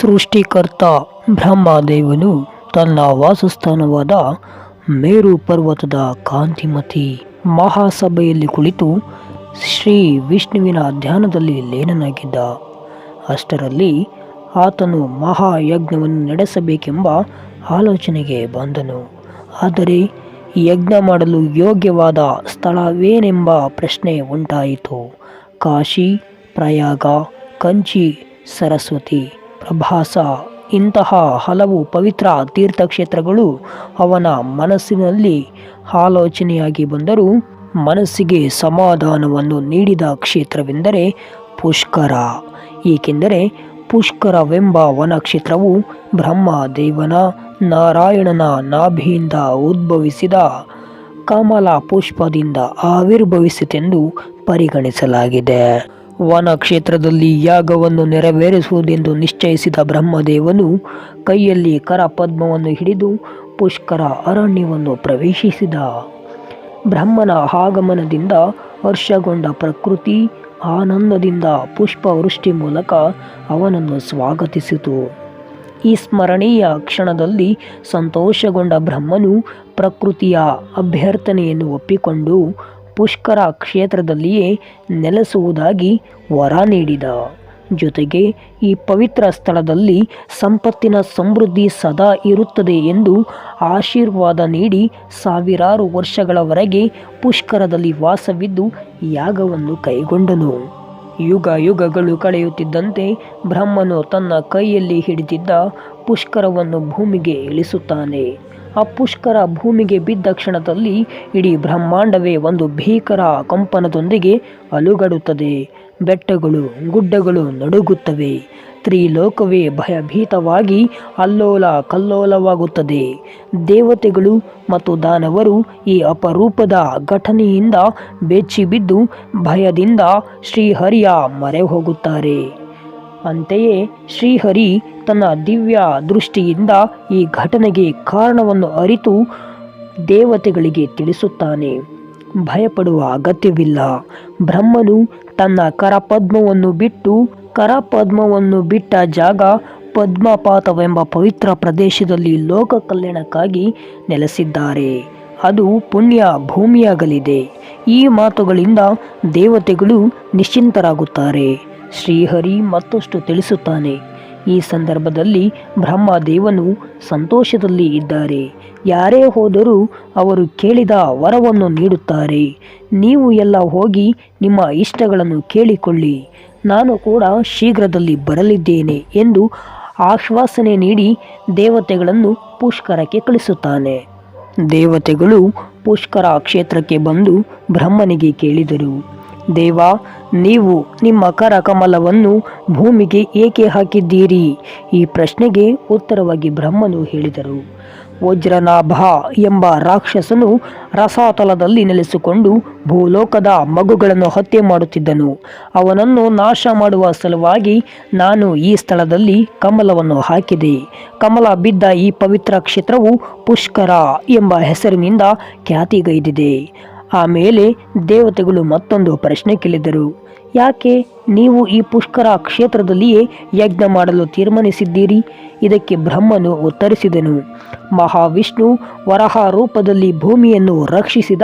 ಸೃಷ್ಟಿಕರ್ತ ಬ್ರಹ್ಮದೇವನು ತನ್ನ ವಾಸಸ್ಥಾನವಾದ ಮೇರು ಪರ್ವತದ ಕಾಂತಿಮತಿ ಮಹಾಸಭೆಯಲ್ಲಿ ಕುಳಿತು ಶ್ರೀ ವಿಷ್ಣುವಿನ ಧ್ಯಾನದಲ್ಲಿ ಲೀನನಾಗಿದ್ದ. ಅಷ್ಟರಲ್ಲಿ ಆತನು ಮಹಾಯಜ್ಞವನ್ನು ನಡೆಸಬೇಕೆಂಬ ಆಲೋಚನೆಗೆ ಬಂದನು. ಆದರೆ ಯಜ್ಞ ಮಾಡಲು ಯೋಗ್ಯವಾದ ಸ್ಥಳವೇನೆಂಬ ಪ್ರಶ್ನೆ ಉಂಟಾಯಿತು. ಕಾಶಿ, ಪ್ರಯಾಗ, ಕಂಚಿ, ಸರಸ್ವತಿ ಪ್ರಭಾಸ ಇಂತಹ ಹಲವು ಪವಿತ್ರ ತೀರ್ಥಕ್ಷೇತ್ರಗಳು ಅವನ ಮನಸ್ಸಿನಲ್ಲಿ ಆಲೋಚನೆಯಾಗಿ ಬಂದರೂ ಮನಸ್ಸಿಗೆ ಸಮಾಧಾನವನ್ನು ನೀಡಿದ ಕ್ಷೇತ್ರವೆಂದರೆ ಪುಷ್ಕರ. ಏಕೆಂದರೆ ಪುಷ್ಕರವೆಂಬ ವನಕ್ಷೇತ್ರವು ಬ್ರಹ್ಮದೇವನ, ನಾರಾಯಣನ ನಾಭಿಯಿಂದ ಉದ್ಭವಿಸಿದ ಕಮಲ ಪುಷ್ಪದಿಂದ ಆವಿರ್ಭವಿಸಿತೆಂದು ಪರಿಗಣಿಸಲಾಗಿದೆ. ವನ ಕ್ಷೇತ್ರದಲ್ಲಿ ಯಾಗವನ್ನು ನೆರವೇರಿಸುವುದೆಂದು ನಿಶ್ಚಯಿಸಿದ ಬ್ರಹ್ಮದೇವನು ಕೈಯಲ್ಲಿ ಕರಪದ್ಮವನ್ನು ಹಿಡಿದು ಪುಷ್ಕರ ಅರಣ್ಯವನ್ನು ಪ್ರವೇಶಿಸಿದ. ಬ್ರಹ್ಮನ ಆಗಮನದಿಂದ ಹರ್ಷಗೊಂಡ ಪ್ರಕೃತಿ ಆನಂದದಿಂದ ಪುಷ್ಪವೃಷ್ಟಿ ಮೂಲಕ ಅವನನ್ನು ಸ್ವಾಗತಿಸಿತು. ಈ ಸ್ಮರಣೀಯ ಕ್ಷಣದಲ್ಲಿ ಸಂತೋಷಗೊಂಡ ಬ್ರಹ್ಮನು ಪ್ರಕೃತಿಯ ಅಭ್ಯರ್ಥನೆಯನ್ನು ಒಪ್ಪಿಕೊಂಡು ಪುಷ್ಕರ ಕ್ಷೇತ್ರದಲ್ಲಿಯೇ ನೆಲೆಸುವುದಾಗಿ ವರ ನೀಡಿದ. ಜೊತೆಗೆ ಈ ಪವಿತ್ರ ಸ್ಥಳದಲ್ಲಿ ಸಂಪತ್ತಿನ ಸಮೃದ್ಧಿ ಸದಾ ಇರುತ್ತದೆ ಎಂದು ಆಶೀರ್ವಾದ ನೀಡಿ ಸಾವಿರಾರು ವರ್ಷಗಳವರೆಗೆ ಪುಷ್ಕರದಲ್ಲಿ ವಾಸವಿದ್ದು ಯಾಗವನ್ನು ಕೈಗೊಂಡನು. ಯುಗ ಯುಗಗಳು ಕಳೆಯುತ್ತಿದ್ದಂತೆ ಬ್ರಹ್ಮನು ತನ್ನ ಕೈಯಲ್ಲಿ ಹಿಡಿದಿದ್ದ ಪುಷ್ಕರವನ್ನು ಭೂಮಿಗೆ ಇಳಿಸುತ್ತಾನೆ. ಆ ಪುಷ್ಕರ ಭೂಮಿಗೆ ಬಿದ್ದ ಕ್ಷಣದಲ್ಲಿ ಇಡೀ ಬ್ರಹ್ಮಾಂಡವೇ ಒಂದು ಭೀಕರ ಕಂಪನದೊಂದಿಗೆ ಅಲುಗಡುತ್ತದೆ. ಬೆಟ್ಟಗಳು, ಗುಡ್ಡಗಳು ನಡುಗುತ್ತವೆ. ತ್ರಿಲೋಕವೇ ಭಯಭೀತವಾಗಿ ಅಲ್ಲೋಲ ಕಲ್ಲೋಲವಾಗುತ್ತದೆ. ದೇವತೆಗಳು ಮತ್ತು ದಾನವರು ಈ ಅಪರೂಪದ ಘಟನೆಯಿಂದ ಬೆಚ್ಚಿಬಿದ್ದು ಭಯದಿಂದ ಶ್ರೀಹರಿಯ ಮೊರೆ ಹೋಗುತ್ತಾರೆ ಅಂತೆಯೇ ಶ್ರೀಹರಿ ತನ್ನ ದಿವ್ಯ ದೃಷ್ಟಿಯಿಂದ ಈ ಘಟನೆಗೆ ಕಾರಣವನ್ನು ಅರಿತು ದೇವತೆಗಳಿಗೆ ತಿಳಿಸುತ್ತಾನೆ. ಭಯಪಡುವ ಅಗತ್ಯವಿಲ್ಲ. ಬ್ರಹ್ಮನು ತನ್ನ ಕರಪದ್ಮವನ್ನು ಬಿಟ್ಟು ಕರಪದ್ಮವನ್ನು ಬಿಟ್ಟ ಜಾಗ ಪದ್ಮಪಾತವೆಂಬ ಪವಿತ್ರ ಪ್ರದೇಶದಲ್ಲಿ ಲೋಕ ಕಲ್ಯಾಣಕ್ಕಾಗಿ ನೆಲೆಸಿದ್ದಾರೆ. ಅದು ಪುಣ್ಯ ಭೂಮಿಯಾಗಲಿದೆ. ಈ ಮಾತುಗಳಿಂದ ದೇವತೆಗಳು ನಿಶ್ಚಿಂತರಾಗುತ್ತಾರೆ. ಶ್ರೀಹರಿ ಮತ್ತಷ್ಟು ತಿಳಿಸುತ್ತಾನೆ. ಈ ಸಂದರ್ಭದಲ್ಲಿ ಬ್ರಹ್ಮದೇವನು ಸಂತೋಷದಲ್ಲಿ ಇದ್ದಾರೆ. ಯಾರೇ ಹೋದರೂ ಅವರು ಕೇಳಿದ ವರವನ್ನು ನೀಡುತ್ತಾರೆ. ನೀವು ಎಲ್ಲ ಹೋಗಿ ನಿಮ್ಮ ಇಷ್ಟಗಳನ್ನು ಕೇಳಿಕೊಳ್ಳಿ. ನಾನು ಕೂಡ ಶೀಘ್ರದಲ್ಲಿ ಬರಲಿದ್ದೇನೆ ಎಂದು ಆಶ್ವಾಸನೆ ನೀಡಿ ದೇವತೆಗಳನ್ನು ಪುಷ್ಕರಕ್ಕೆ ಕಳಿಸುತ್ತಾನೆ. ದೇವತೆಗಳು ಪುಷ್ಕರ ಕ್ಷೇತ್ರಕ್ಕೆ ಬಂದು ಬ್ರಹ್ಮನಿಗೆ ಕೇಳಿದರು. ದೇವ, ನೀವು ನಿಮ್ಮ ಕರಕಮಲವನ್ನು ಭೂಮಿಗೆ ಏಕೆ ಹಾಕಿದ್ದೀರಿ? ಈ ಪ್ರಶ್ನೆಗೆ ಉತ್ತರವಾಗಿ ಬ್ರಹ್ಮನು ಹೇಳಿದರು. ವಜ್ರನಾಭ ಎಂಬ ರಾಕ್ಷಸನು ರಸಾತಲದಲ್ಲಿ ನೆಲೆಸಿಕೊಂಡು ಭೂಲೋಕದ ಮಗುಗಳನ್ನು ಹತ್ಯೆ ಮಾಡುತ್ತಿದ್ದನು. ಅವನನ್ನು ನಾಶ ಮಾಡುವ ಸಲುವಾಗಿ ನಾನು ಈ ಸ್ಥಳದಲ್ಲಿ ಕಮಲವನ್ನು ಹಾಕಿದೆ. ಕಮಲ ಬಿದ್ದ ಈ ಪವಿತ್ರ ಕ್ಷೇತ್ರವು ಪುಷ್ಕರ ಎಂಬ ಹೆಸರಿನಿಂದ ಖ್ಯಾತಿಗೈದಿದೆ. ಆಮೇಲೆ ದೇವತೆಗಳು ಮತ್ತೊಂದು ಪ್ರಶ್ನೆ ಕೇಳಿದರು. ಯಾಕೆ ನೀವು ಈ ಪುಷ್ಕರ ಕ್ಷೇತ್ರದಲ್ಲಿಯೇ ಯಜ್ಞ ಮಾಡಲು ತೀರ್ಮಾನಿಸಿದ್ದೀರಿ? ಇದಕ್ಕೆ ಬ್ರಹ್ಮನು ಉತ್ತರಿಸಿದನು. ಮಹಾವಿಷ್ಣು ವರಹ ರೂಪದಲ್ಲಿ ಭೂಮಿಯನ್ನು ರಕ್ಷಿಸಿದ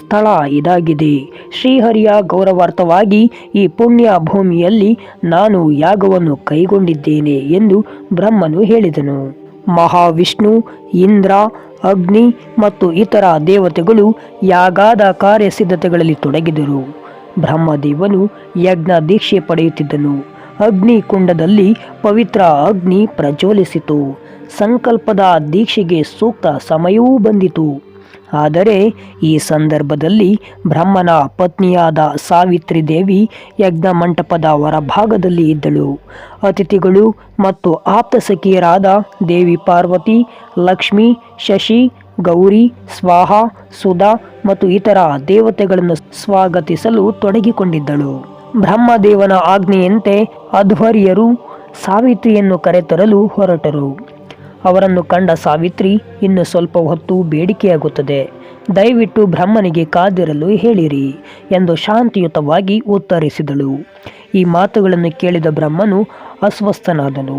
ಸ್ಥಳ ಇದಾಗಿದೆ. ಶ್ರೀಹರಿಯ ಗೌರವಾರ್ಥವಾಗಿ ಈ ಪುಣ್ಯ ಭೂಮಿಯಲ್ಲಿ ನಾನು ಯಾಗವನ್ನು ಕೈಗೊಂಡಿದ್ದೇನೆ ಎಂದು ಬ್ರಹ್ಮನು ಹೇಳಿದನು. ಮಹಾವಿಷ್ಣು, ಇಂದ್ರ ಅಗ್ನಿ ಮತ್ತು ಇತರ ದೇವತೆಗಳು ಯಾಗಾದ ಕಾರ್ಯ ಸಿದ್ಧತೆಗಳಲ್ಲಿ ತೊಡಗಿದರು. ಬ್ರಹ್ಮದೇವನು ಯಜ್ಞ ದೀಕ್ಷೆ ಪಡೆಯುತ್ತಿದ್ದನು. ಅಗ್ನಿ ಕುಂಡದಲ್ಲಿ ಪವಿತ್ರ ಅಗ್ನಿ ಪ್ರಜ್ವಲಿಸಿತು. ಸಂಕಲ್ಪದ ದೀಕ್ಷೆಗೆ ಸೂಕ್ತ ಸಮಯವೂ ಬಂದಿತು. ಆದರೆ ಈ ಸಂದರ್ಭದಲ್ಲಿ ಬ್ರಹ್ಮನ ಪತ್ನಿಯಾದ ಸಾವಿತ್ರಿ ದೇವಿ ಯಜ್ಞ ಮಂಟಪದ ಹೊರಭಾಗದಲ್ಲಿ ಇದ್ದಳು. ಅತಿಥಿಗಳು ಮತ್ತು ಆಪ್ತ ಸಖಿಯರಾದ ದೇವಿ ಪಾರ್ವತಿ, ಲಕ್ಷ್ಮಿ, ಶಶಿ, ಗೌರಿ, ಸ್ವಾಹ, ಸುಧಾ ಮತ್ತು ಇತರ ದೇವತೆಗಳನ್ನು ಸ್ವಾಗತಿಸಲು ತೊಡಗಿಕೊಂಡಿದ್ದಳು. ಬ್ರಹ್ಮದೇವನ ಆಜ್ಞೆಯಂತೆ ಅಧ್ವರ್ಯರು ಸಾವಿತ್ರಿಯನ್ನು ಕರೆತರಲು ಹೊರಟರು. ಅವರನ್ನು ಕಂಡ ಸಾವಿತ್ರಿ ಇನ್ನು ಸ್ವಲ್ಪ ಹೊತ್ತು ಬೇಡಿಕೆಯಾಗುತ್ತದೆ. ದಯವಿಟ್ಟು ಬ್ರಹ್ಮನಿಗೆ ಕಾದಿರಲು ಹೇಳಿರಿ ಎಂದು ಶಾಂತಿಯುತವಾಗಿ ಉತ್ತರಿಸಿದಳು. ಈ ಮಾತುಗಳನ್ನು ಕೇಳಿದ ಬ್ರಹ್ಮನು ಅಸ್ವಸ್ಥನಾದನು.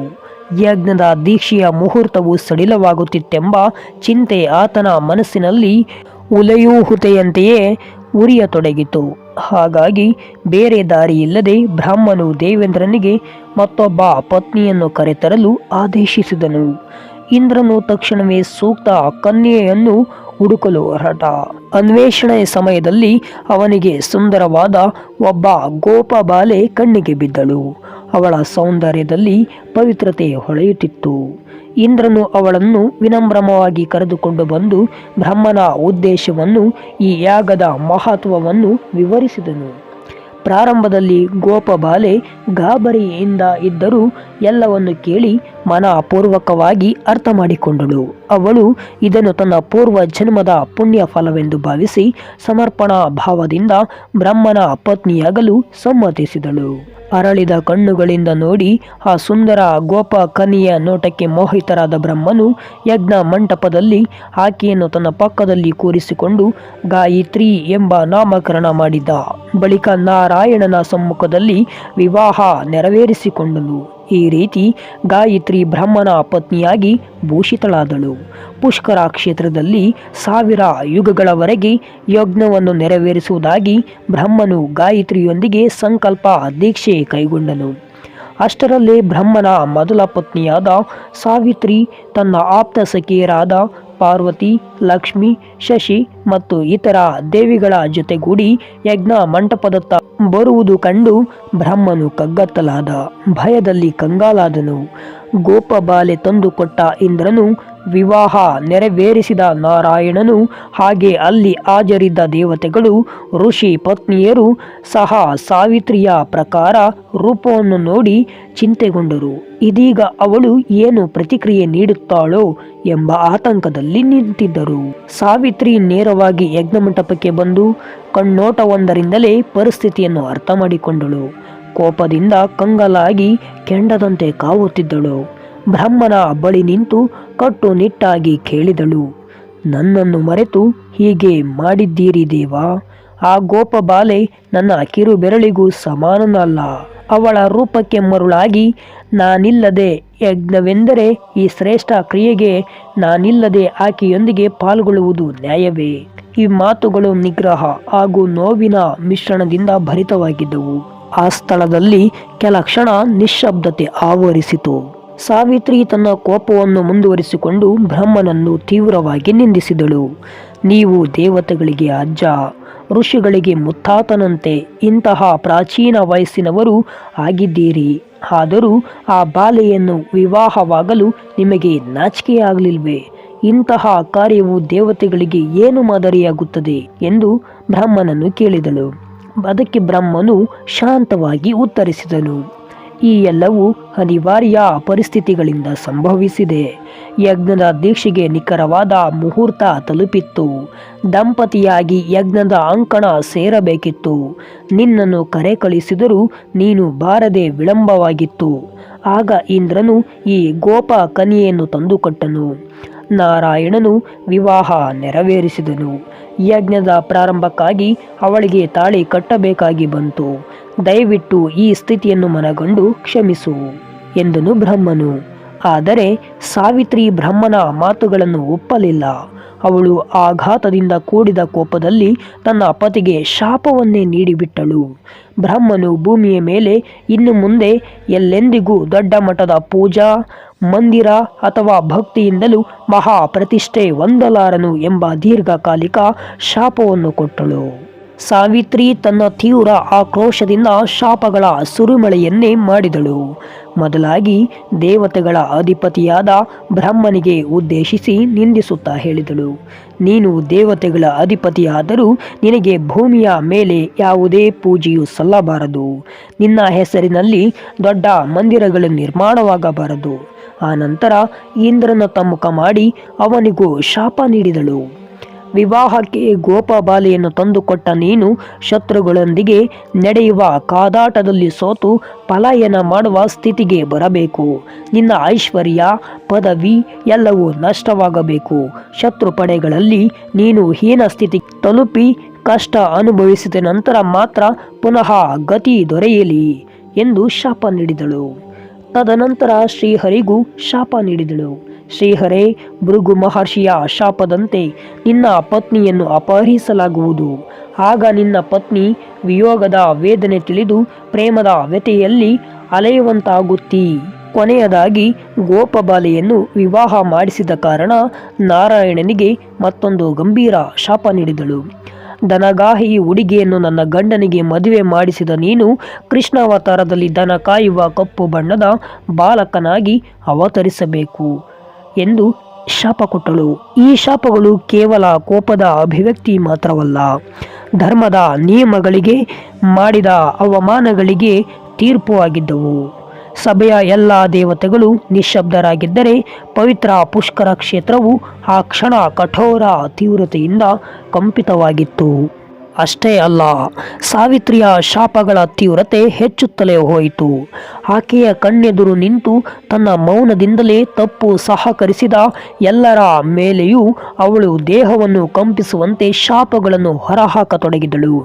ಯಜ್ಞದ ದೀಕ್ಷೆಯ ಮುಹೂರ್ತವು ಸಡಿಲವಾಗುತ್ತಿತ್ತೆಂಬ ಚಿಂತೆ ಆತನ ಮನಸ್ಸಿನಲ್ಲಿ ಉಲೆಯೂಹುತೆಯಂತೆಯೇ ಉರಿಯತೊಡಗಿತು. ಹಾಗಾಗಿ ಬೇರೆ ದಾರಿಯಿಲ್ಲದೆ ಬ್ರಾಹ್ಮನು ದೇವೇಂದ್ರನಿಗೆ ಮತ್ತೊಬ್ಬ ಪತ್ನಿಯನ್ನು ಕರೆತರಲು ಆದೇಶಿಸಿದನು. ಇಂದ್ರನು ತಕ್ಷಣವೇ ಸೂಕ್ತ ಕನ್ಯೆಯನ್ನು ಹುಡುಕಲು ಹೊರಟ. ಅನ್ವೇಷಣೆ ಸಮಯದಲ್ಲಿ ಅವನಿಗೆ ಸುಂದರವಾದ ಒಬ್ಬ ಗೋಪಬಾಲೆ ಕಣ್ಣಿಗೆ ಬಿದ್ದಳು. ಅವಳ ಸೌಂದರ್ಯದಲ್ಲಿ ಪವಿತ್ರತೆ ಹೊಳೆಯುತ್ತಿತ್ತು. ಇಂದ್ರನು ಅವಳನ್ನು ವಿನಮ್ರಮವಾಗಿ ಕರೆದುಕೊಂಡು ಬಂದು ಬ್ರಹ್ಮನ ಉದ್ದೇಶವನ್ನು, ಈ ಯಾಗದ ಮಹತ್ವವನ್ನು ವಿವರಿಸಿದನು. ಪ್ರಾರಂಭದಲ್ಲಿ ಗೋಪಬಾಲೆ ಗಾಬರಿಯಿಂದ ಇದ್ದರೂ ಎಲ್ಲವನ್ನು ಕೇಳಿ ಮನಪೂರ್ವಕವಾಗಿ ಅರ್ಥ ಮಾಡಿಕೊಂಡಳು ಅವಳು ಇದನ್ನು ತನ್ನ ಪೂರ್ವ ಜನ್ಮದ ಪುಣ್ಯ ಫಲವೆಂದು ಭಾವಿಸಿ ಸಮರ್ಪಣಾ ಭಾವದಿಂದ ಬ್ರಹ್ಮನ ಪತ್ನಿಯಾಗಲು ಸಮ್ಮತಿಸಿದಳು. ಅರಳಿದ ಕಣ್ಣುಗಳಿಂದ ನೋಡಿ ಆ ಸುಂದರ ಗೋಪ ಕನಿಯ ನೋಟಕ್ಕೆ ಮೋಹಿತರಾದ ಬ್ರಹ್ಮನು ಯಜ್ಞ ಮಂಟಪದಲ್ಲಿ ಆಕೆಯನ್ನು ತನ್ನ ಪಕ್ಕದಲ್ಲಿ ಕೂರಿಸಿಕೊಂಡು ಗಾಯತ್ರಿ ಎಂಬ ನಾಮಕರಣ ಮಾಡಿದ. ಬಳಿಕ ನಾರಾಯಣನ ಸಮ್ಮುಖದಲ್ಲಿ ವಿವಾಹ ನೆರವೇರಿಸಿಕೊಂಡನು. ಈ ರೀತಿ ಗಾಯತ್ರಿ ಬ್ರಹ್ಮನ ಪತ್ನಿಯಾಗಿ ಭೂಷಿತಳಾದಳು. ಪುಷ್ಕರ ಕ್ಷೇತ್ರದಲ್ಲಿ ಸಾವಿರ ಯುಗಗಳವರೆಗೆ ಯಜ್ಞವನ್ನು ನೆರವೇರಿಸುವುದಾಗಿ ಬ್ರಹ್ಮನು ಗಾಯತ್ರಿಯೊಂದಿಗೆ ಸಂಕಲ್ಪ ದೀಕ್ಷೆ ಕೈಗೊಂಡನು. ಅಷ್ಟರಲ್ಲೇ ಬ್ರಹ್ಮನ ಮೊದಲ ಪತ್ನಿಯಾದ ಸಾವಿತ್ರಿ ತನ್ನ ಆಪ್ತ ಸಖಿಯರಾದ ಪಾರ್ವತಿ, ಲಕ್ಷ್ಮಿ, ಶಶಿ ಮತ್ತು ಇತರ ದೇವಿಗಳ ಜೊತೆಗೂಡಿ ಯಜ್ಞ ಮಂಟಪದತ್ತ ಬರುವುದು ಕಂಡು ಬ್ರಹ್ಮನು ಕಗ್ಗತ್ತಲಾದ ಭಯದಲ್ಲಿ ಕಂಗಾಲಾದನು. ಗೋಪಬಾಲೆ ತಂದುಕೊಟ್ಟ ಇಂದ್ರನು ವಿವಾಹ ನೆರವೇರಿಸಿದ ನಾರಾಯಣನು ಹಾಗೆ ಅಲ್ಲಿ ಹಾಜರಿದ್ದ ದೇವತೆಗಳು, ಋಷಿ ಪತ್ನಿಯರು ಸಹ ಸಾವಿತ್ರಿಯ ಪ್ರಕಾರ ರೂಪವನ್ನು ನೋಡಿ ಚಿಂತೆಗೊಂಡರು. ಇದೀಗ ಅವಳು ಏನು ಪ್ರತಿಕ್ರಿಯೆ ನೀಡುತ್ತಾಳೋ ಎಂಬ ಆತಂಕದಲ್ಲಿ ನಿಂತಿದ್ದರು. ಸಾವಿತ್ರಿ ನೇರವಾಗಿ ಯಜ್ಞಮಂಟಪಕ್ಕೆ ಬಂದು ಕಣ್ಣೋಟವೊಂದರಿಂದಲೇ ಪರಿಸ್ಥಿತಿಯನ್ನು ಅರ್ಥ ಮಾಡಿಕೊಂಡಳು ಕೋಪದಿಂದ ಕಂಗಲಾಗಿ ಕೆಂಡದಂತೆ ಕಾವುತ್ತಿದ್ದಳು. ಬ್ರಹ್ಮನ ಬಳಿ ನಿಂತು ಕಟ್ಟುನಿಟ್ಟಾಗಿ ಕೇಳಿದಳು. ನನ್ನನ್ನು ಮರೆತು ಹೀಗೆ ಮಾಡಿದ್ದೀರಿ ದೇವಾ. ಆ ಗೋಪಬಾಲೆ ನನ್ನ ಕಿರು ಬೆರಳಿಗೂ ಸಮಾನನಲ್ಲ. ಅವಳ ರೂಪಕ್ಕೆ ಮರುಳಾಗಿ ನಾನಿಲ್ಲದೆ ಯಜ್ಞವೆಂದರೆ ಈ ಶ್ರೇಷ್ಠ ಕ್ರಿಯೆಗೆ ನಾನಿಲ್ಲದೆ ಆಕೆಯೊಂದಿಗೆ ಪಾಲ್ಗೊಳ್ಳುವುದು ನ್ಯಾಯವೇ? ಈ ಮಾತುಗಳು ನಿಗ್ರಹ ಹಾಗೂ ನೋವಿನ ಮಿಶ್ರಣದಿಂದ ಭರಿತವಾಗಿದ್ದವು. ಆ ಸ್ಥಳದಲ್ಲಿ ಕೆಲ ಕ್ಷಣ ನಿಶ್ಶಬ್ದತೆ ಆವರಿಸಿತು. ಸಾವಿತ್ರಿ ತನ್ನ ಕೋಪವನ್ನು ಮುಂದುವರಿಸಿಕೊಂಡು ಬ್ರಹ್ಮನನ್ನು ತೀವ್ರವಾಗಿ ನಿಂದಿಸಿದಳು. ನೀವು ದೇವತೆಗಳಿಗೆ ಅಜ್ಜ, ಋಷಿಗಳಿಗೆ ಮುತ್ತಾತನಂತೆ ಇಂತಹ ಪ್ರಾಚೀನ ವಯಸ್ಸಿನವರು ಆಗಿದ್ದೀರಿ. ಆದರೂ ಆ ಬಾಲೆಯನ್ನು ವಿವಾಹವಾಗಲು ನಿಮಗೆ ನಾಚಿಕೆಯಾಗಲಿಲ್ವೇ? ಇಂತಹ ಕಾರ್ಯವು ದೇವತೆಗಳಿಗೆ ಏನು ಮಾದರಿಯಾಗುತ್ತದೆ? ಎಂದು ಬ್ರಹ್ಮನನ್ನು ಕೇಳಿದಳು. ಅದಕ್ಕೆ ಬ್ರಹ್ಮನು ಶಾಂತವಾಗಿ ಉತ್ತರಿಸಿದನು. ಈ ಎಲ್ಲವೂ ಅನಿವಾರ್ಯ ಪರಿಸ್ಥಿತಿಗಳಿಂದ ಸಂಭವಿಸಿದೆ. ಯಜ್ಞದ ದೀಕ್ಷೆಗೆ ನಿಖರವಾದ ಮುಹೂರ್ತ ತಲುಪಿತ್ತು. ದಂಪತಿಯಾಗಿ ಯಜ್ಞದ ಅಂಕಣ ಸೇರಬೇಕಿತ್ತು. ನಿನ್ನನ್ನು ಕರೆ ಕಳಿಸಿದರೂ ನೀನು ಬಾರದೆ ವಿಳಂಬವಾಗಿತ್ತು. ಆಗ ಇಂದ್ರನು ಈ ಗೋಪ ಕನಿಯನ್ನು ತಂದುಕೊಟ್ಟನು ನಾರಾಯಣನು ವಿವಾಹ ನೆರವೇರಿಸಿದನು. ಯಜ್ಞದ ಪ್ರಾರಂಭಕ್ಕಾಗಿ ಅವಳಿಗೆ ತಾಳಿ ಕಟ್ಟಬೇಕಾಗಿ ಬಂತು. ದಯವಿಟ್ಟು ಈ ಸ್ಥಿತಿಯನ್ನು ಮನಗಂಡು ಕ್ಷಮಿಸು ಎಂದನು ಬ್ರಹ್ಮನು. ಆದರೆ ಸಾವಿತ್ರಿ ಬ್ರಹ್ಮನ ಮಾತುಗಳನ್ನು ಒಪ್ಪಲಿಲ್ಲ. ಅವಳು ಆಘಾತದಿಂದ ಕೂಡಿದ ಕೋಪದಲ್ಲಿ ತನ್ನ ಪತಿಗೆ ಶಾಪವನ್ನೇ ನೀಡಿಬಿಟ್ಟಳು. ಬ್ರಹ್ಮನು ಭೂಮಿಯ ಮೇಲೆ ಇನ್ನು ಮುಂದೆ ಎಲ್ಲೆಂದಿಗೂ ದೊಡ್ಡ ಮಠದ ಪೂಜಾ, ಮಂದಿರ ಅಥವಾ ಭಕ್ತಿಯಿಂದಲೂ ಮಹಾ ಪ್ರತಿಷ್ಠೆ ಹೊಂದಲಾರನು ಎಂಬ ದೀರ್ಘಕಾಲಿಕ ಶಾಪವನ್ನು ಕೊಟ್ಟಳು. ಸಾವಿತ್ರಿ ತನ್ನ ತೀವ್ರ ಆಕ್ರೋಶದಿಂದ ಶಾಪಗಳ ಸುರುಮಳೆಯನ್ನೇ ಮಾಡಿದಳು. ಮೊದಲಾಗಿ ದೇವತೆಗಳ ಅಧಿಪತಿಯಾದ ಬ್ರಹ್ಮನಿಗೆ ಉದ್ದೇಶಿಸಿ ನಿಂದಿಸುತ್ತಾ ಹೇಳಿದಳು. ನೀನು ದೇವತೆಗಳ ಅಧಿಪತಿಯಾದರೂ ನಿನಗೆ ಭೂಮಿಯ ಮೇಲೆ ಯಾವುದೇ ಪೂಜೆಯು ಸಲ್ಲಬಾರದು. ನಿನ್ನ ಹೆಸರಿನಲ್ಲಿ ದೊಡ್ಡ ಮಂದಿರಗಳು ನಿರ್ಮಾಣವಾಗಬಾರದು. ಆ ನಂತರ ಇಂದ್ರನ ತಮ್ಮುಖ ಮಾಡಿ ಅವನಿಗೂ ಶಾಪ ನೀಡಿದಳು. ವಿವಾಹಕ್ಕೆ ಗೋಪಬಾಲೆಯನ್ನು ತಂದುಕೊಟ್ಟ ನೀನು ಶತ್ರುಗಳೊಂದಿಗೆ ನಡೆಯುವ ಕಾದಾಟದಲ್ಲಿ ಸೋತು ಪಲಾಯನ ಮಾಡುವ ಸ್ಥಿತಿಗೆ ಬರಬೇಕು. ನಿನ್ನ ಐಶ್ವರ್ಯ, ಪದವಿ ಎಲ್ಲವೂ ನಷ್ಟವಾಗಬೇಕು. ಶತ್ರು ಪಡೆಗಳಲ್ಲಿ ನೀನು ಹೀನ ಸ್ಥಿತಿ ತಲುಪಿ ಕಷ್ಟ ಅನುಭವಿಸಿದ ನಂತರ ಮಾತ್ರ ಪುನಃ ಗತಿ ದೊರೆಯಲಿ ಎಂದು ಶಾಪ ನೀಡಿದಳು. ತದನಂತರ ಶ್ರೀಹರಿಗೂ ಶಾಪ ನೀಡಿದಳು. ಶ್ರೀಹರೇ, ಭೃಗು ಮಹರ್ಷಿಯ ಶಾಪದಂತೆ ನಿನ್ನ ಪತ್ನಿಯನ್ನು ಅಪಹರಿಸಲಾಗುವುದು. ಆಗ ನಿನ್ನ ಪತ್ನಿ ವಿಯೋಗದ ವೇದನೆ ತಿಳಿದು ಪ್ರೇಮದ ವ್ಯತೆಯಲ್ಲಿ ಅಲೆಯುವಂತಾಗುತ್ತಿ. ಕೊನೆಯದಾಗಿ ಗೋಪಬಾಲೆಯನ್ನು ವಿವಾಹ ಮಾಡಿಸಿದ ಕಾರಣ ನಾರಾಯಣನಿಗೆ ಮತ್ತೊಂದು ಗಂಭೀರ ಶಾಪ ನೀಡಿದಳು. ದನಗಾಹಿ ಹುಡುಗಿಯನ್ನು ನನ್ನ ಗಂಡನಿಗೆ ಮದುವೆ ಮಾಡಿಸಿದ ನೀನು ಕೃಷ್ಣಾವತಾರದಲ್ಲಿ ದನ ಕಾಯುವ ಕಪ್ಪು ಬಣ್ಣದ ಬಾಲಕನಾಗಿ ಅವತರಿಸಬೇಕು. ಎಂದು ಶಾಪ ಕೊಟ್ಟಳು. ಈ ಶಾಪಗಳು ಕೇವಲ ಕೋಪದ ಅಭಿವ್ಯಕ್ತಿ ಮಾತ್ರವಲ್ಲ. ಧರ್ಮದ ನಿಯಮಗಳಿಗೆ ಮಾಡಿದ ಅವಮಾನಗಳಿಗೆ ತೀರ್ಪು ಆಗಿದ್ದವು. ಸಭೆಯ ಎಲ್ಲ ದೇವತೆಗಳು ನಿಶ್ಶಬ್ದರಾಗಿದ್ದರೆ ಪವಿತ್ರ ಪುಷ್ಕರ ಕ್ಷೇತ್ರವು ಆ ಕ್ಷಣ ಕಠೋರ ತೀವ್ರತೆಯಿಂದ ಕಂಪಿತವಾಗಿತ್ತು. ಅಷ್ಟೇ ಅಲ್ಲ, ಸಾವಿತ್ರಿಯ ಶಾಪಗಳ ತೀವ್ರತೆ ಹೆಚ್ಚುತ್ತಲೇ ಹೋಯಿತು. ಆಕೆಯ ಕಣ್ಣೆದುರು ನಿಂತು ತನ್ನ ಮೌನದಿಂದಲೇ ತಪ್ಪು ಸಹಕರಿಸಿದ ಎಲ್ಲರ ಮೇಲೆಯೂ ಅವಳು ದೇಹವನ್ನು ಕಂಪಿಸುವಂತೆ ಶಾಪಗಳನ್ನು ಹೊರಹಾಕತೊಡಗಿದಳು.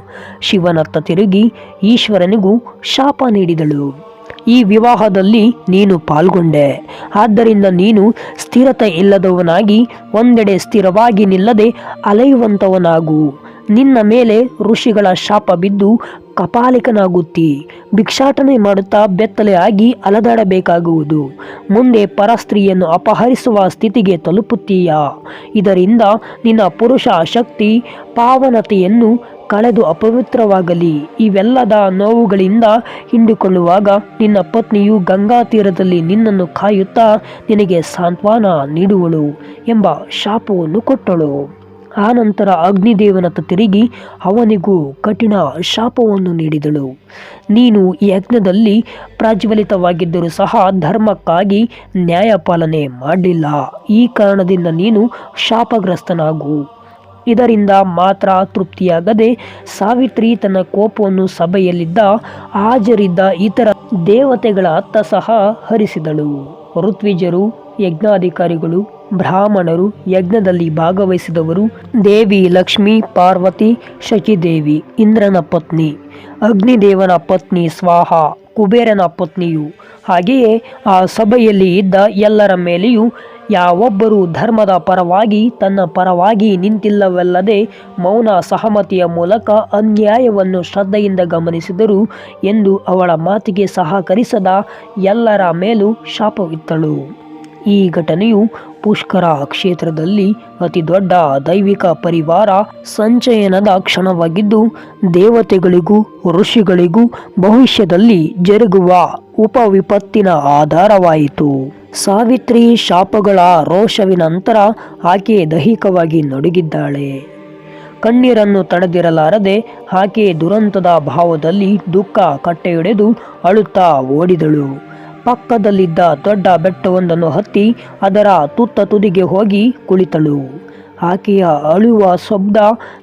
ಶಿವನತ್ತ ತಿರುಗಿ ಈಶ್ವರನಿಗೂ ಶಾಪ ನೀಡಿದಳು. ಈ ವಿವಾಹದಲ್ಲಿ ನೀನು ಪಾಲ್ಗೊಂಡೆ. ಆದ್ದರಿಂದ ನೀನು ಸ್ಥಿರತೆ ಇಲ್ಲದವನಾಗಿ ಒಂದೆಡೆ ಸ್ಥಿರವಾಗಿ ನಿಲ್ಲದೆ ಅಲೆಯುವಂತವನಾಗು. ನಿನ್ನ ಮೇಲೆ ಋಷಿಗಳ ಶಾಪ ಬಿದ್ದು ಕಪಾಲಿಕನಾಗುತ್ತಿ. ಭಿಕ್ಷಾಟನೆ ಮಾಡುತ್ತಾ ಬೆತ್ತಲೆ ಆಗಿ ಅಲದಾಡಬೇಕಾಗುವುದು. ಮುಂದೆ ಪರಸ್ತ್ರೀಯನ್ನು ಅಪಹರಿಸುವ ಸ್ಥಿತಿಗೆ ತಲುಪುತ್ತೀಯ? ಇದರಿಂದ ನಿನ್ನ ಪುರುಷ ಶಕ್ತಿ ಪಾವನತೆಯನ್ನು ಕಳೆದು ಅಪವಿತ್ರವಾಗಲಿ. ಇವೆಲ್ಲದ ನೋವುಗಳಿಂದ ಹಿಂಡಿಕೊಳ್ಳುವಾಗ ನಿನ್ನ ಪತ್ನಿಯು ಗಂಗಾ ತೀರದಲ್ಲಿ ನಿನ್ನನ್ನು ಕಾಯುತ್ತಾ ನಿನಗೆ ಸಾಂತ್ವನ ನೀಡುವಳು ಎಂಬ ಶಾಪವನ್ನು ಕೊಟ್ಟಳು. ಆನಂತರ ಅಗ್ನಿದೇವನತ್ತ ತಿರುಗಿ ಅವನಿಗೂ ಕಠಿಣ ಶಾಪವನ್ನು ನೀಡಿದಳು. ನೀನು ಯಜ್ಞದಲ್ಲಿ ಪ್ರಜ್ವಲಿತವಾಗಿದ್ದರೂ ಸಹ ಧರ್ಮಕ್ಕಾಗಿ ನ್ಯಾಯಪಾಲನೆ ಮಾಡಲಿಲ್ಲ. ಈ ಕಾರಣದಿಂದ ನೀನು ಶಾಪಗ್ರಸ್ತನಾಗು. ಇದರಿಂದ ಮಾತ್ರ ತೃಪ್ತಿಯಾಗದೆ ಸಾವಿತ್ರಿ ತನ್ನ ಕೋಪವನ್ನು ಸಭೆಯಲ್ಲಿದ್ದ ಹಾಜರಿದ್ದ ಇತರ ದೇವತೆಗಳ ಅತ್ತ ಸಹ ಹರಿಸಿದಳು. ಋತ್ವಿಜರು, ಯಜ್ಞಾಧಿಕಾರಿಗಳು ಬ್ರಾಹ್ಮಣರು ಯಜ್ಞದಲ್ಲಿ ಭಾಗವಹಿಸಿದವರು ದೇವಿ, ಲಕ್ಷ್ಮಿ, ಪಾರ್ವತಿ, ಶಚಿದೇವಿ, ಇಂದ್ರನ ಪತ್ನಿ, ಅಗ್ನಿದೇವನ ಪತ್ನಿ ಸ್ವಾಹ, ಕುಬೇರನ ಪತ್ನಿಯು. ಹಾಗೆಯೇ ಆ ಸಭೆಯಲ್ಲಿ ಇದ್ದ ಎಲ್ಲರ ಮೇಲೆಯೂ ಯಾವೊಬ್ಬರು ಧರ್ಮದ ಪರವಾಗಿ ತನ್ನ ಪರವಾಗಿ ನಿಂತಿಲ್ಲವಲ್ಲದೆ ಮೌನ ಸಹಮತಿಯ ಮೂಲಕ ಅನ್ಯಾಯವನ್ನು ಶ್ರದ್ಧೆಯಿಂದ ಗಮನಿಸಿದರು ಎಂದು ಅವಳ ಮಾತಿಗೆ ಸಹಕರಿಸದ ಎಲ್ಲರ ಮೇಲೂ ಶಾಪವಿತ್ತಳು. ಈ ಘಟನೆಯು ಪುಷ್ಕರ ಕ್ಷೇತ್ರದಲ್ಲಿ ಅತಿ ದೊಡ್ಡ ದೈವಿಕ ಪರಿವಾರ ಸಂಚಯನದ ಕ್ಷಣವಾಗಿದ್ದು, ದೇವತೆಗಳಿಗೂ, ಋಷಿಗಳಿಗೂ ಭವಿಷ್ಯದಲ್ಲಿ ಜರುಗುವ ಉಪವಿಪತ್ತಿನ ಆಧಾರವಾಯಿತು. ಸಾವಿತ್ರಿ ಶಾಪಗಳ ರೋಷವಿನಂತರ ಆಕೆ ದೈಹಿಕವಾಗಿ ನಡುಗಿದ್ದಾಳೆ. ಕಣ್ಣೀರನ್ನು ತಡೆದಿರಲಾರದೆ ಆಕೆ ದುರಂತದ ಭಾವದಲ್ಲಿ ದುಃಖ ಕಟ್ಟೆಯೊಡೆದು ಅಳುತ್ತಾ ಓಡಿದಳು. ಪಕ್ಕದಲ್ಲಿದ್ದ ದೊಡ್ಡ ಬೆಟ್ಟವೊಂದನ್ನು ಹತ್ತಿ ಅದರ ತುತ್ತ ತುದಿಗೆ ಹೋಗಿ ಕುಳಿತಳು. ಆಕೆಯ ಅಳುವ ಶಬ್ದ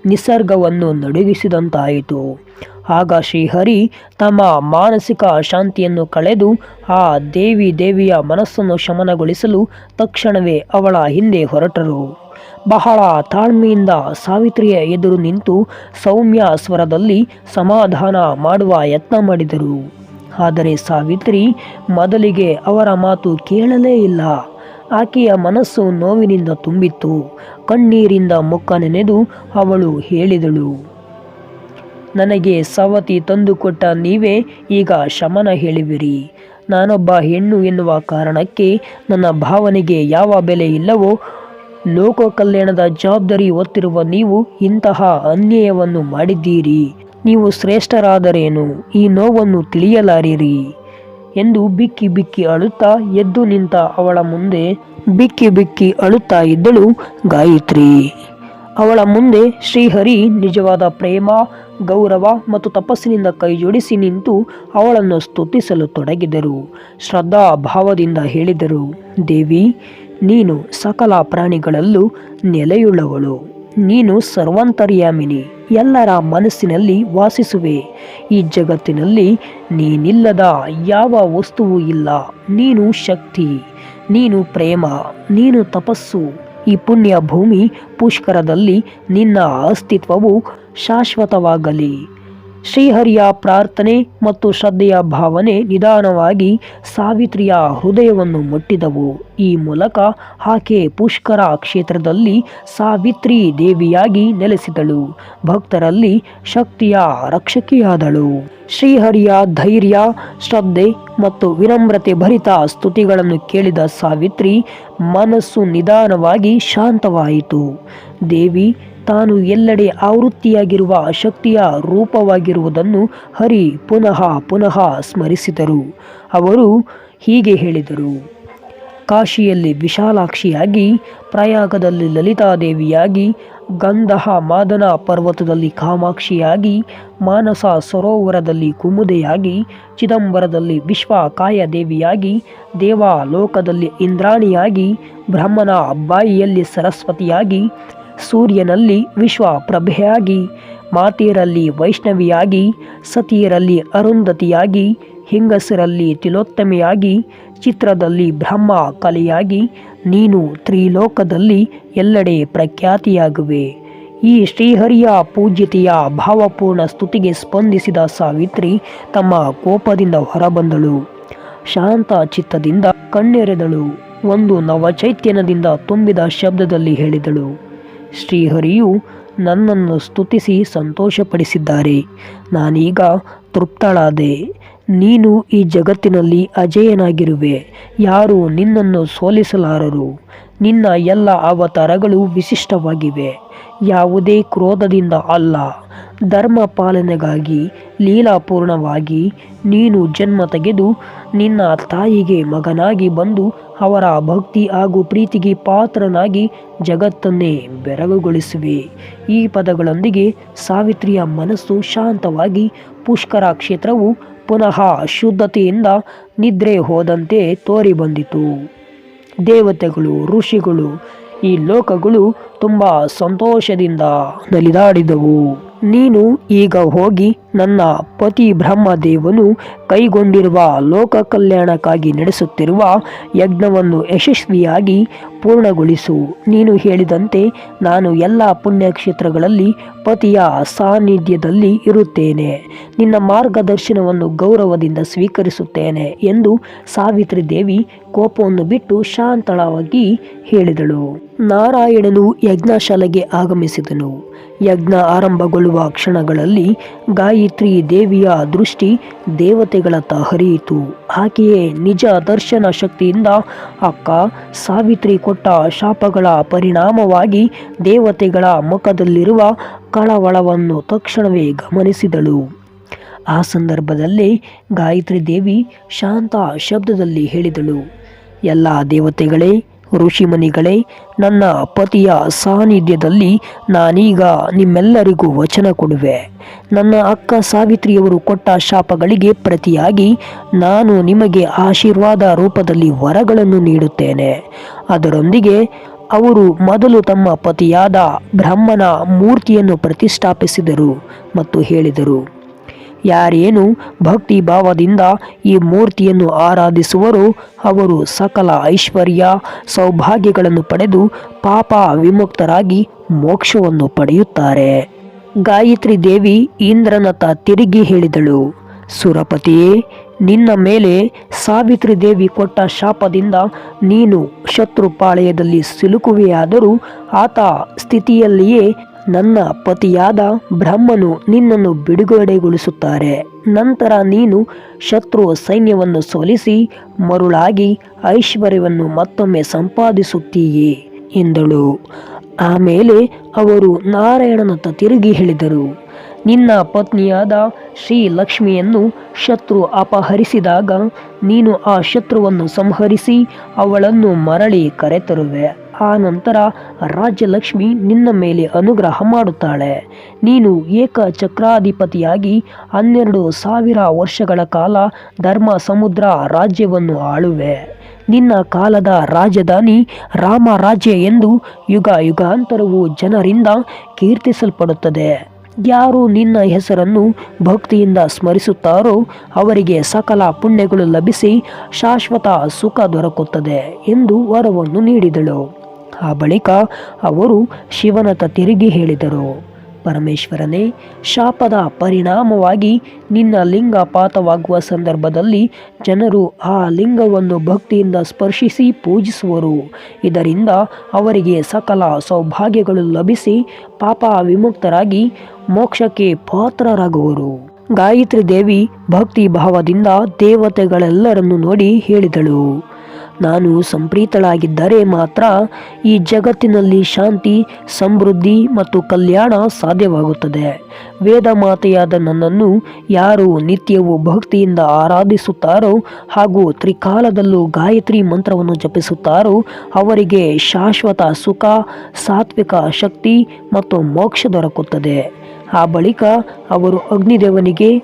ನಿಸರ್ಗವನ್ನು ನಡುಗಿಸಿದಂತಾಯಿತು. ಆಗ ಶ್ರೀಹರಿ ತಮ್ಮ ಮಾನಸಿಕ ಶಾಂತಿಯನ್ನು ಕಳೆದು ಆ ದೇವಿ ದೇವಿಯ ಮನಸ್ಸನ್ನು ಶಮನಗೊಳಿಸಲು ತಕ್ಷಣವೇ ಅವಳ ಹಿಂದೆ ಹೊರಟರು. ಬಹಳ ತಾಳ್ಮೆಯಿಂದ ಸಾವಿತ್ರಿಯ ಎದುರು ನಿಂತು ಸೌಮ್ಯ ಸ್ವರದಲ್ಲಿ ಸಮಾಧಾನ ಮಾಡುವ ಯತ್ನ ಮಾಡಿದರು. ಆದರೆ ಸಾವಿತ್ರಿ ಮೊದಲಿಗೆ ಅವರ ಮಾತು ಕೇಳಲೇ ಇಲ್ಲ. ಆಕೆಯ ಮನಸ್ಸು ನೋವಿನಿಂದ ತುಂಬಿತ್ತು. ಕಣ್ಣೀರಿಂದ ಮುಖ ನೆನೆದು ಅವಳು ಹೇಳಿದಳು, ನನಗೆ ಸವತಿ ತಂದುಕೊಟ್ಟ ನೀವೇ ಈಗ ಶಮನ ಹೇಳಿವಿರಿ. ನಾನೊಬ್ಬ ಹೆಣ್ಣು ಎನ್ನುವ ಕಾರಣಕ್ಕೆ ನನ್ನ ಭಾವನೆಗೆ ಯಾವ ಬೆಲೆ ಇಲ್ಲವೋ ಲೋಕ ಕಲ್ಯಾಣದ ಜವಾಬ್ದಾರಿ ಹೊತ್ತಿರುವ ನೀವು ಇಂತಹ ಅನ್ಯಾಯವನ್ನು ಮಾಡಿದ್ದೀರಿ. ನೀವು ಶ್ರೇಷ್ಠರಾದರೇನು? ಈ ನೋವನ್ನು ತಿಳಿಯಲಾರಿರಿ ಎಂದು ಬಿಕ್ಕಿ ಬಿಕ್ಕಿ ಅಳುತ್ತಾ ಎದ್ದು ನಿಂತ ಅವಳ ಮುಂದೆ ಬಿಕ್ಕಿ ಬಿಕ್ಕಿ ಅಳುತ್ತಾ ಇದ್ದಳು ಗಾಯತ್ರಿ. ಅವಳ ಮುಂದೆ ಶ್ರೀಹರಿ ನಿಜವಾದ ಪ್ರೇಮ, ಗೌರವ ಮತ್ತು ತಪಸ್ಸಿನಿಂದ ಕೈಜೋಡಿಸಿ ನಿಂತು ಅವಳನ್ನು ಸ್ತುತಿಸಲು ತೊಡಗಿದರು. ಶ್ರದ್ಧಾ ಭಾವದಿಂದ ಹೇಳಿದರು, ದೇವಿ, ನೀನು ಸಕಲ ಪ್ರಾಣಿಗಳಲ್ಲೂ ನೆಲೆಯುಳ್ಳವಳು. ನೀನು ಸರ್ವಾಂತರ್ಯಾಮಿನಿ, ಎಲ್ಲರ ಮನಸ್ಸಿನಲ್ಲಿ ವಾಸಿಸುವೆ. ಈ ಜಗತ್ತಿನಲ್ಲಿ ನೀನಿಲ್ಲದ ಯಾವ ವಸ್ತುವು ಇಲ್ಲ. ನೀನು ಶಕ್ತಿ, ನೀನು ಪ್ರೇಮ, ನೀನು ತಪಸ್ಸು. ಈ ಪುಣ್ಯ ಭೂಮಿ ಪುಷ್ಕರದಲ್ಲಿ ನಿನ್ನ ಅಸ್ತಿತ್ವವು ಶಾಶ್ವತವಾಗಲಿ. ಶ್ರೀಹರಿಯ ಪ್ರಾರ್ಥನೆ ಮತ್ತು ಶ್ರದ್ಧೆಯ ಭಾವನೆ ನಿಧಾನವಾಗಿ ಸಾವಿತ್ರಿಯ ಹೃದಯವನ್ನು ಮುಟ್ಟಿದವು. ಈ ಮೂಲಕ ಆಕೆ ಪುಷ್ಕರ ಕ್ಷೇತ್ರದಲ್ಲಿ ಸಾವಿತ್ರಿ ದೇವಿಯಾಗಿ ನೆಲೆಸಿದಳು. ಭಕ್ತರಲ್ಲಿ ಶಕ್ತಿಯ ರಕ್ಷಕಿಯಾದಳು. ಶ್ರೀಹರಿಯ ಧೈರ್ಯ, ಶ್ರದ್ಧೆ ಮತ್ತು ವಿನಮ್ರತೆ ಭರಿತ ಸ್ತುತಿಗಳನ್ನು ಕೇಳಿದ ಸಾವಿತ್ರಿ ಮನಸ್ಸು ನಿಧಾನವಾಗಿ ಶಾಂತವಾಯಿತು. ದೇವಿ ತಾನು ಎಲ್ಲೆಡೆ ಆವೃತ್ತಿಯಾಗಿರುವ ಶಕ್ತಿಯ ರೂಪವಾಗಿರುವುದನ್ನು ಹರಿ ಪುನಃ ಪುನಃ ಸ್ಮರಿಸಿದರು. ಅವರು ಹೀಗೆ ಹೇಳಿದರು. ಕಾಶಿಯಲ್ಲಿ ವಿಶಾಲಾಕ್ಷಿಯಾಗಿ, ಪ್ರಯಾಗದಲ್ಲಿ ಲಲಿತಾದೇವಿಯಾಗಿ, ಗಂಧಹ ಮಾದನ ಪರ್ವತದಲ್ಲಿ ಕಾಮಾಕ್ಷಿಯಾಗಿ, ಮಾನಸ ಸರೋವರದಲ್ಲಿ ಕುಮುದೆಯಾಗಿ, ಚಿದಂಬರದಲ್ಲಿ ವಿಶ್ವಕಾಯ ದೇವಿಯಾಗಿ ದೇವಾಲೋಕದಲ್ಲಿ ಇಂದ್ರಾಣಿಯಾಗಿ, ಬ್ರಹ್ಮನ ಅಬ್ಬಾಯಿಯಲ್ಲಿ ಸರಸ್ವತಿಯಾಗಿ ಸೂರ್ಯನಲ್ಲಿ ವಿಶ್ವಪ್ರಭೆಯಾಗಿ, ಮಾತೆಯರಲ್ಲಿ ವೈಷ್ಣವಿಯಾಗಿ, ಸತಿಯರಲ್ಲಿ ಅರುಂಧತಿಯಾಗಿ, ಹಿಂಗಸರಲ್ಲಿ ತಿಲೋತ್ತಮೆಯಾಗಿ, ಚಿತ್ರದಲ್ಲಿ ಬ್ರಹ್ಮ ಕಲೆಯಾಗಿ, ನೀನು ತ್ರಿಲೋಕದಲ್ಲಿ ಎಲ್ಲೆಡೆ ಪ್ರಖ್ಯಾತಿಯಾಗುವೆ. ಈ ಶ್ರೀಹರಿಯ ಪೂಜ್ಯತೆಯ ಭಾವಪೂರ್ಣ ಸ್ತುತಿಗೆ ಸ್ಪಂದಿಸಿದ ಸಾವಿತ್ರಿ ತಮ್ಮ ಕೋಪದಿಂದ ಹೊರಬಂದಳು. ಶಾಂತ ಚಿತ್ತದಿಂದ ಕಣ್ಣೆರೆದಳು. ಒಂದು ನವಚೈತನ್ಯದಿಂದ ತುಂಬಿದ ಶಬ್ದದಲ್ಲಿ ಹೇಳಿದಳು. ಶ್ರೀಹರಿಯು ನನ್ನನ್ನು ಸ್ತುತಿಸಿ ಸಂತೋಷಪಡಿಸಿದ್ದಾರೆ. ನಾನೀಗ ತೃಪ್ತಳಾದೆ. ನೀನು ಈ ಜಗತ್ತಿನಲ್ಲಿ ಅಜೇಯನಾಗಿರುವೆ. ಯಾರು ನಿನ್ನನ್ನು ಸೋಲಿಸಲಾರರು? ನಿನ್ನ ಎಲ್ಲ ಅವತಾರಗಳು ವಿಶಿಷ್ಟವಾಗಿವೆ. ಯಾವುದೇ ಕ್ರೋಧದಿಂದ ಅಲ್ಲ. ಧರ್ಮ ಪಾಲನೆಗಾಗಿ ಲೀಲಾಪೂರ್ಣವಾಗಿ, ನೀನು ಜನ್ಮ ತೆಗೆದು ನಿನ್ನ ತಾಯಿಗೆ ಮಗನಾಗಿ ಬಂದು ಅವರ ಭಕ್ತಿ ಹಾಗೂ ಪ್ರೀತಿಗೆ ಪಾತ್ರನಾಗಿ ಜಗತ್ತನ್ನೇ ಬೆರಗುಗೊಳಿಸುವೆ. ಈ ಪದಗಳೊಂದಿಗೆ ಸಾವಿತ್ರಿಯ ಮನಸ್ಸು ಶಾಂತವಾಗಿ ಪುಷ್ಕರ ಕ್ಷೇತ್ರವು ಪುನಃ ಶುದ್ಧತೆಯಿಂದ ನಿದ್ರೆ ಹೋದಂತೆ ತೋರಿ ಬಂದಿತು ದೇವತೆಗಳು, ಋಷಿಗಳು ಈ ಲೋಕಗಳು ತುಂಬ ಸಂತೋಷದಿಂದ ನಲಿದಾಡಿದವು. ನೀನು ಈಗ ಹೋಗಿ ನನ್ನ ಪತಿ ಬ್ರಹ್ಮದೇವನು ಕೈಗೊಂಡಿರುವ ಲೋಕ ಕಲ್ಯಾಣಕ್ಕಾಗಿ ನಡೆಸುತ್ತಿರುವ ಯಜ್ಞವನ್ನು ಯಶಸ್ವಿಯಾಗಿ ಪೂರ್ಣಗೊಳಿಸು. ನೀನು ಹೇಳಿದಂತೆ ನಾನು ಎಲ್ಲ ಪುಣ್ಯಕ್ಷೇತ್ರಗಳಲ್ಲಿ ಪತಿಯ ಸಾನ್ನಿಧ್ಯದಲ್ಲಿ ಇರುತ್ತೇನೆ. ನಿನ್ನ ಮಾರ್ಗದರ್ಶನವನ್ನು ಗೌರವದಿಂದ ಸ್ವೀಕರಿಸುತ್ತೇನೆ ಎಂದು ಸಾವಿತ್ರಿ ದೇವಿ ಕೋಪವನ್ನು ಬಿಟ್ಟು ಶಾಂತಳವಾಗಿ ಹೇಳಿದಳು. ನಾರಾಯಣನು ಯಜ್ಞಶಾಲೆಗೆ ಆಗಮಿಸಿದನು. ಯಜ್ಞ ಆರಂಭಗೊಳ್ಳುವ ಕ್ಷಣಗಳಲ್ಲಿ ಗಾಯತ್ರಿ ದೇವಿಯ ದೃಷ್ಟಿ ದೇವತೆಗಳತ್ತ ಹರಿಯಿತು ಆಕೆಯೇ ನಿಜ ದರ್ಶನ ಶಕ್ತಿಯಿಂದ ಅಕ್ಕ ಸಾವಿತ್ರಿ ಕೊಟ್ಟ ಶಾಪಗಳ ಪರಿಣಾಮವಾಗಿ ದೇವತೆಗಳ ಮುಖದಲ್ಲಿರುವ ಕಳವಳವನ್ನು ತಕ್ಷಣವೇ ಗಮನಿಸಿದಳು. ಆ ಸಂದರ್ಭದಲ್ಲೇ ಗಾಯತ್ರಿ ದೇವಿ ಶಾಂತ ಶಬ್ದದಲ್ಲಿ ಹೇಳಿದಳು, ಎಲ್ಲ ದೇವತೆಗಳೇ ಋಷಿಮುನಿಗಳೇ, ನನ್ನ ಪತಿಯ ಸಾನ್ನಿಧ್ಯದಲ್ಲಿ ನಾನೀಗ ನಿಮ್ಮೆಲ್ಲರಿಗೂ ವಚನ ಕೊಡುವೆ. ನನ್ನ ಅಕ್ಕ ಸಾವಿತ್ರಿಯವರು ಕೊಟ್ಟ ಶಾಪಗಳಿಗೆ ಪ್ರತಿಯಾಗಿ ನಾನು ನಿಮಗೆ ಆಶೀರ್ವಾದ ರೂಪದಲ್ಲಿ ವರಗಳನ್ನು ನೀಡುತ್ತೇನೆ. ಅದರೊಂದಿಗೆ ಅವರು ಮೊದಲು ತಮ್ಮ ಪತಿಯಾದ ಬ್ರಹ್ಮನ ಮೂರ್ತಿಯನ್ನು ಪ್ರತಿಷ್ಠಾಪಿಸಿದರು ಮತ್ತು ಹೇಳಿದರು. ಯಾರೇನು ಭಕ್ತಿ ಭಾವದಿಂದ ಈ ಮೂರ್ತಿಯನ್ನು ಆರಾಧಿಸುವರೋ ಅವರು ಸಕಲ ಐಶ್ವರ್ಯ ಸೌಭಾಗ್ಯಗಳನ್ನು ಪಡೆದು ಪಾಪ ವಿಮುಕ್ತರಾಗಿ ಮೋಕ್ಷವನ್ನು ಪಡೆಯುತ್ತಾರೆ. ಗಾಯತ್ರಿ ದೇವಿ ಇಂದ್ರನತ್ತ ತಿರುಗಿ ಹೇಳಿದಳು, ಸುರಪತಿಯೇ, ನಿನ್ನ ಮೇಲೆ ಸಾವಿತ್ರಿ ದೇವಿ ಕೊಟ್ಟ ಶಾಪದಿಂದ ನೀನು ಶತ್ರುಪಾಳಯದಲ್ಲಿ ಸಿಲುಕುವೆಯಾದರೂ ಆತ ಸ್ಥಿತಿಯಲ್ಲಿಯೇ ನನ್ನ ಪತಿಯಾದ ಬ್ರಹ್ಮನು ನಿನ್ನನ್ನು ಬಿಡುಗಡೆಗೊಳಿಸುತ್ತಾರೆ. ನಂತರ ನೀನು ಶತ್ರು ಸೈನ್ಯವನ್ನು ಸೋಲಿಸಿ ಮರುಳಾಗಿ ಐಶ್ವರ್ಯವನ್ನು ಮತ್ತೊಮ್ಮೆ ಸಂಪಾದಿಸುತ್ತೀಯೇ ಎಂದಳು. ಆಮೇಲೆ ಅವರು ನಾರಾಯಣನತ್ತ ತಿರುಗಿ ಹೇಳಿದರು, ನಿನ್ನ ಪತ್ನಿಯಾದ ಶ್ರೀ ಲಕ್ಷ್ಮಿಯನ್ನು ಶತ್ರು ಅಪಹರಿಸಿದಾಗ ನೀನು ಆ ಶತ್ರುವನ್ನು ಸಂಹರಿಸಿ ಅವಳನ್ನು ಮರಳಿ ಕರೆತರುವೆ. ಆ ನಂತರ ರಾಜ್ಯಲಕ್ಷ್ಮಿ ನಿನ್ನ ಮೇಲೆ ಅನುಗ್ರಹ ಮಾಡುತ್ತಾಳೆ. ನೀನು ಏಕ ಚಕ್ರಾಧಿಪತಿಯಾಗಿ ಹನ್ನೆರಡು ಸಾವಿರ ವರ್ಷಗಳ ಕಾಲ ಧರ್ಮ ಸಮುದ್ರ ರಾಜ್ಯವನ್ನು ಆಳುವೆ. ನಿನ್ನ ಕಾಲದ ರಾಜಧಾನಿ ರಾಮ ರಾಜ್ಯ ಎಂದು ಯುಗ ಯುಗಾಂತರವು ಜನರಿಂದ ಕೀರ್ತಿಸಲ್ಪಡುತ್ತದೆ. ಯಾರು ನಿನ್ನ ಹೆಸರನ್ನು ಭಕ್ತಿಯಿಂದ ಸ್ಮರಿಸುತ್ತಾರೋ ಅವರಿಗೆ ಸಕಲ ಪುಣ್ಯಗಳು ಲಭಿಸಿ ಶಾಶ್ವತ ಸುಖ ದೊರಕುತ್ತದೆ ಎಂದು ವರವನ್ನು ನೀಡಿದಳು. ಆ ಬಳಿಕ ಅವರು ಶಿವನತ ತಿರುಗಿ ಹೇಳಿದರು, ಪರಮೇಶ್ವರನೇ, ಶಾಪದ ಪರಿಣಾಮವಾಗಿ ನಿನ್ನ ಲಿಂಗಪಾತವಾಗುವ ಸಂದರ್ಭದಲ್ಲಿ ಜನರು ಆ ಲಿಂಗವನ್ನು ಭಕ್ತಿಯಿಂದ ಸ್ಪರ್ಶಿಸಿ ಪೂಜಿಸುವರು. ಇದರಿಂದ ಅವರಿಗೆ ಸಕಲ ಸೌಭಾಗ್ಯಗಳು ಲಭಿಸಿ ಪಾಪ ವಿಮುಕ್ತರಾಗಿ ಮೋಕ್ಷಕ್ಕೆ ಪಾತ್ರರಾಗುವರು. ಗಾಯತ್ರಿ ದೇವಿ ಭಕ್ತಿ ಭಾವದಿಂದ ದೇವತೆಗಳೆಲ್ಲರನ್ನು ನೋಡಿ ಹೇಳಿದಳು. ನಾನು ಸಂಪ್ರೀತಳಾಗಿದ್ದರೆ ಮಾತ್ರ ಈ ಜಗತ್ತಿನಲ್ಲಿ ಶಾಂತಿ, ಸಮೃದ್ಧಿ ಮತ್ತು ಕಲ್ಯಾಣ ಸಾಧ್ಯವಾಗುತ್ತದೆ. ವೇದ ಮಾತೆಯಾದ ನನ್ನನ್ನು ಯಾರು ನಿತ್ಯವೂ ಭಕ್ತಿಯಿಂದ ಆರಾಧಿಸುತ್ತಾರೋ ಹಾಗೂ ತ್ರಿಕಾಲದಲ್ಲೂ ಗಾಯತ್ರಿ ಮಂತ್ರವನ್ನು ಜಪಿಸುತ್ತಾರೋ ಅವರಿಗೆ ಶಾಶ್ವತ ಸುಖ, ಸಾತ್ವಿಕ ಶಕ್ತಿ ಮತ್ತು ಮೋಕ್ಷ ದೊರಕುತ್ತದೆ. ಆ ಬಳಿಕ ಅವರು ಅಗ್ನಿದೇವನಿಗೆ,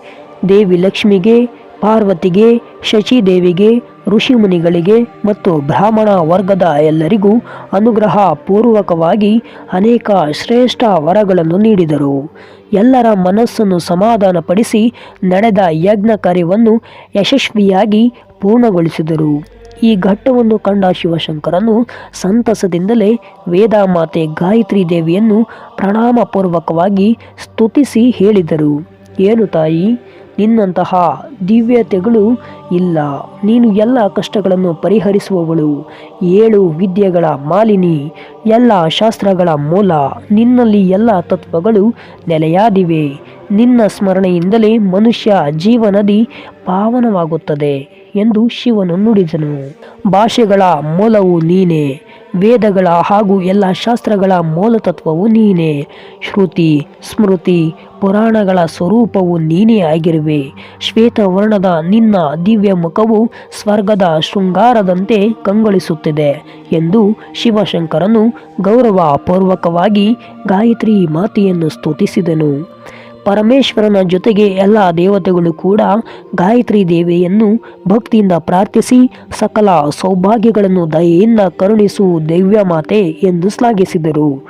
ದೇವಿ ಲಕ್ಷ್ಮಿಗೆ, ಪಾರ್ವತಿಗೆ, ಶಚಿದೇವಿಗೆ ಋಷಿಮುನಿಗಳಿಗೆ ಮತ್ತು ಬ್ರಾಹ್ಮಣ ವರ್ಗದ ಎಲ್ಲರಿಗೂ ಅನುಗ್ರಹ ಪೂರ್ವಕವಾಗಿ ಅನೇಕ ಶ್ರೇಷ್ಠ ವರಗಳನ್ನು ನೀಡಿದರು. ಎಲ್ಲರ ಮನಸ್ಸನ್ನು ಸಮಾಧಾನಪಡಿಸಿ ನಡೆದ ಯಜ್ಞ ಕಾರ್ಯವನ್ನು ಯಶಸ್ವಿಯಾಗಿ ಪೂರ್ಣಗೊಳಿಸಿದರು. ಈ ಘಟ್ಟವನ್ನು ಕಂಡ ಶಿವಶಂಕರನು ಸಂತಸದಿಂದಲೇ ವೇದಾಮಾತೆ ಗಾಯತ್ರಿ ದೇವಿಯನ್ನು ಪ್ರಣಾಮಪೂರ್ವಕವಾಗಿ ಸ್ತುತಿಸಿ ಹೇಳಿದರು. ಏನು ತಾಯಿ? ನಿನ್ನಂತಹ ದಿವ್ಯತೆಗಳು ಇಲ್ಲ. ನೀನು ಎಲ್ಲ ಕಷ್ಟಗಳನ್ನು ಪರಿಹರಿಸುವವಳು. ಏಳು ವಿದ್ಯೆಗಳ ಮಾಲಿನಿ, ಎಲ್ಲ ಶಾಸ್ತ್ರಗಳ ಮೂಲ. ನಿನ್ನಲ್ಲಿ ಎಲ್ಲ ತತ್ವಗಳು ನೆಲೆಯಾದಿವೆ. ನಿನ್ನ ಸ್ಮರಣೆಯಿಂದಲೇ ಮನುಷ್ಯ ಜೀವನದಿ ಪಾವನವಾಗುತ್ತದೆ ಎಂದು ಶಿವನು ನುಡಿದನು. ಭಾಷೆಗಳ ಮೂಲವು ನೀನೇ. ವೇದಗಳ ಹಾಗೂ ಎಲ್ಲ ಶಾಸ್ತ್ರಗಳ ಮೂಲತತ್ವವು ನೀನೇ. ಶ್ರುತಿ, ಸ್ಮೃತಿ, ಪುರಾಣಗಳ ಸ್ವರೂಪವು ನೀನೇ ಆಗಿರುವೆ. ಶ್ವೇತವರ್ಣದ ನಿನ್ನ ದಿವ್ಯ ಮುಖವು ಸ್ವರ್ಗದ ಶೃಂಗಾರದಂತೆ ಕಂಗೊಳಿಸುತ್ತಿದೆ ಎಂದು ಶಿವಶಂಕರನು ಗೌರವಪೂರ್ವಕವಾಗಿ ಗಾಯತ್ರಿ ಮಾತೆಯನ್ನು ಸ್ತುತಿಸಿದನು. ಪರಮೇಶ್ವರನ ಜೊತೆಗೆ ಎಲ್ಲ ದೇವತೆಗಳು ಕೂಡ ಗಾಯತ್ರಿ ದೇವಿಯನ್ನು ಭಕ್ತಿಯಿಂದ ಪ್ರಾರ್ಥಿಸಿ ಸಕಲ ಸೌಭಾಗ್ಯಗಳನ್ನು ದಯೆಯಿಂದ ಕರುಣಿಸು ದೈವ್ಯ ಮಾತೆ ಎಂದು ಶ್ಲಾಘಿಸಿದರು.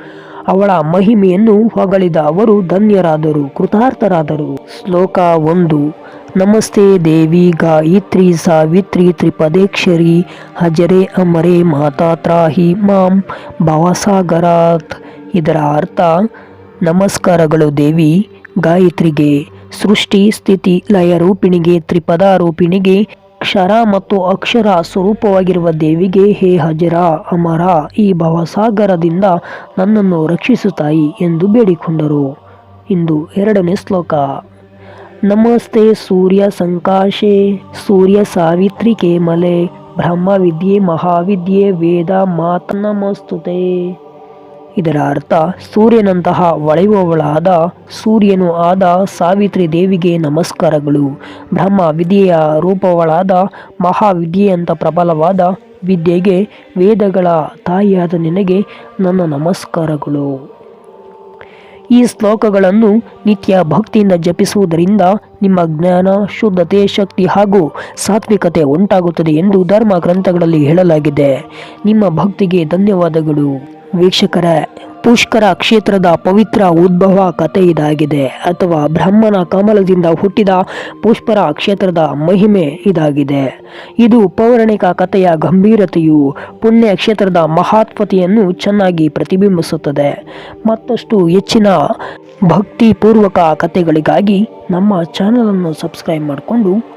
ಅವಳ ಮಹಿಮೆಯನ್ನು ಹೊಗಳಿದ ಅವರು ಧನ್ಯರಾದರು, ಕೃತಾರ್ಥರಾದರು. ಶ್ಲೋಕ ಒಂದು. ನಮಸ್ತೆ ದೇವಿ ಗಾಯತ್ರಿ ಸಾವಿತ್ರಿ ತ್ರಿಪದೇಕ್ಷರಿ, ಹಜರೆ ಅಮರೆ ಮಾತಾ ತ್ರಾಹಿ ಮಾಂ ಭವಸಾಗರಾತ್. ಇದರ ಅರ್ಥ, ನಮಸ್ಕಾರಗಳು ದೇವಿ. ಗಾಯತ್ರಿಗೆ ಸೃಷ್ಟಿ ಸ್ಥಿತಿ ಲಯ ರೂಪಿಣಿಗೆ ತ್ರಿಪದ ರೂಪಿಣಿಗೆ ಕ್ಷರ ಮತ್ತು ಅಕ್ಷರ ಸ್ವರೂಪವಾಗಿರುವ ದೇವಿಗೆ ಹೇ ಹಜರ ಅಮರ, ಈ ಭವಸಾಗರದಿಂದ ನನ್ನನ್ನು ರಕ್ಷಿಸುತ್ತಾಯಿ ಎಂದು ಬೇಡಿಕೊಂಡರು. ಇಂದು ಎರಡನೇ ಶ್ಲೋಕ. ನಮಸ್ತೆ ಸೂರ್ಯ ಸಂಕಾಶೆ, ಸೂರ್ಯ ಸಾವಿತ್ರಿ ಕೇಮಲೆ, ಬ್ರಹ್ಮವಿದ್ಯೆ ಮಹಾವಿದ್ಯೆ ವೇದ ಮಾತ ನಮಸ್ತುತೆ. ಇದರ ಅರ್ಥ ಸೂರ್ಯನಂತಹ ಒಳೆಯುವವಳಾದ ಸೂರ್ಯನು ಆದ ಸಾವಿತ್ರಿ ದೇವಿಗೆ ನಮಸ್ಕಾರಗಳು. ಬ್ರಹ್ಮ ವಿದ್ಯೆಯ ರೂಪವಳಾದ ಮಹಾವಿದ್ಯೆಯಂತ ಪ್ರಬಲವಾದ ವಿದ್ಯೆಗೆ ವೇದಗಳ ತಾಯಿಯಾದ ನಿನಗೆ ನನ್ನ ನಮಸ್ಕಾರಗಳು. ಈ ಶ್ಲೋಕಗಳನ್ನು ನಿತ್ಯ ಭಕ್ತಿಯಿಂದ ಜಪಿಸುವುದರಿಂದ ನಿಮ್ಮ ಜ್ಞಾನ, ಶುದ್ಧತೆ, ಶಕ್ತಿ ಹಾಗೂ ಸಾತ್ವಿಕತೆ ಉಂಟಾಗುತ್ತದೆ ಎಂದು ಧರ್ಮ ಗ್ರಂಥಗಳಲ್ಲಿ ಹೇಳಲಾಗಿದೆ. ನಿಮ್ಮ ಭಕ್ತಿಗೆ ಧನ್ಯವಾದಗಳು. ವೀಕ್ಷಕರ, ಪುಷ್ಕರ ಕ್ಷೇತ್ರದ ಪವಿತ್ರ ಉದ್ಭವ ಕತೆ ಇದಾಗಿದೆ. ಅಥವಾ ಬ್ರಹ್ಮನ ಕಮಲದಿಂದ ಹುಟ್ಟಿದ ಪುಷ್ಕರ ಕ್ಷೇತ್ರದ ಮಹಿಮೆ ಇದಾಗಿದೆ. ಇದು ಪೌರಾಣಿಕ ಕಥೆಯ ಗಂಭೀರತೆಯು ಪುಣ್ಯ ಕ್ಷೇತ್ರದ ಮಹಾತ್ಮತೆಯನ್ನು ಚೆನ್ನಾಗಿ ಪ್ರತಿಬಿಂಬಿಸುತ್ತದೆ. ಮತ್ತಷ್ಟು ಹೆಚ್ಚಿನ ಭಕ್ತಿಪೂರ್ವಕ ಕಥೆಗಳಿಗಾಗಿ ನಮ್ಮ ಚಾನಲನ್ನು ಸಬ್ಸ್ಕ್ರೈಬ್ ಮಾಡಿಕೊಂಡು